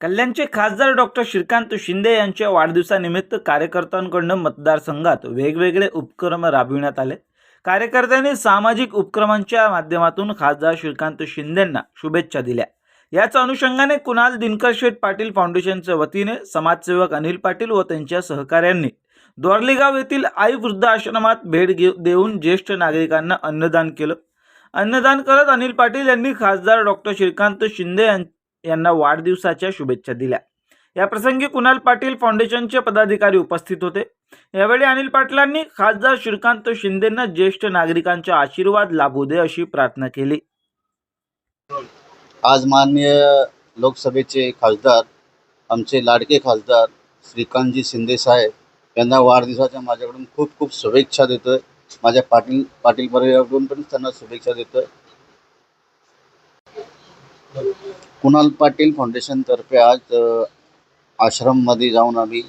कल्याणचे खासदार डॉक्टर श्रीकांत शिंदे यांच्या वाढदिवसानिमित्त कार्यकर्त्यांकडून मतदारसंघात वेगवेगळे उपक्रम राबविण्यात आले. कार्यकर्त्यांनी सामाजिक उपक्रमांच्या माध्यमातून खासदार श्रीकांत शिंदेंना शुभेच्छा दिल्या. याच अनुषंगाने कुणाल दिनकर शेठ पाटील फाउंडेशनच्या वतीने समाजसेवक अनिल पाटील व त्यांच्या सहकाऱ्यांनी द्वारलीगाव येथील आई वृद्धाश्रमात भेट घेऊ देऊन ज्येष्ठ नागरिकांना अन्नदान केलं. अन्नदान करत अनिल पाटील यांनी खासदार डॉक्टर श्रीकांत शिंदे यां- यांना वाढदिवसाच्या शुभेच्छा दिल्या. याप्रसंगी कुणाल पाटील फाउंडेशनचे पदाधिकारी उपस्थित होते. यावेळी अनिल पाटलांनी खासदार श्रीकांत शिंदेंना ज्येष्ठ नागरिकांचा आशीर्वाद लाभू दे अशी प्रार्थना केली. आज माननीय लोकसभेचे खासदार आमचे लाडके खासदार श्रीकांतजी शिंदे साहेब यांना वाढदिवसाच्या माझ्याकडून खूप खूप शुभेच्छा देतोय. माझ्या पाटील पाटील परिवाराकडून पण त्यांना शुभेच्छा देतोय. कुणाल पाटील फाउंडेशनतर्फे आज आश्रममध्ये जाऊन आम्ही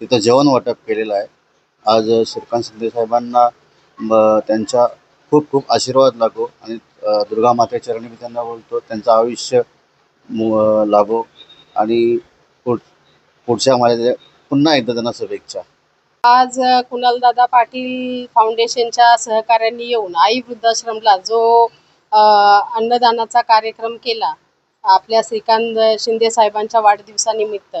तिथं जेवण वाटप केलेलं आहे. आज श्रीकांत शिंदे साहेबांना त्यांच्या खूप खूप आशीर्वाद लागो आणि दुर्गा मातेच्या चरणी मी त्यांना बोलतो त्यांचं आयुष्य मु- लाभो आणि पुढ पुढच्या माझ्या पुन्हा एकदा त्यांना शुभेच्छा. आज कुणालदादा पाटील फाउंडेशनच्या सहकार्यांनी येऊन आई वृद्धाश्रमला जो अन्नदानाचा कार्यक्रम केला आपल्या श्रीकांत शिंदे साहेबांच्या वाढदिवसानिमित्त.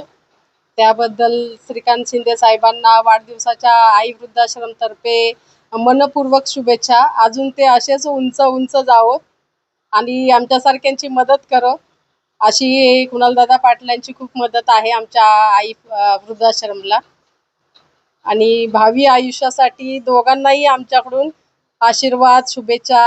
त्याबद्दल श्रीकांत शिंदे साहेबांना वाढदिवसाच्या आई वृद्धाश्रमतर्फे मनपूर्वक शुभेच्छा. अजून ते असेच उंच उंच जावोत आणि आमच्यासारख्यांची मदत करो. अशी कुणालदादा पाटलांची खूप मदत आहे आमच्या आई वृद्धाश्रमला. आणि भावी आयुष्यासाठी दोघांनाही आमच्याकडून आशीर्वाद शुभेच्छा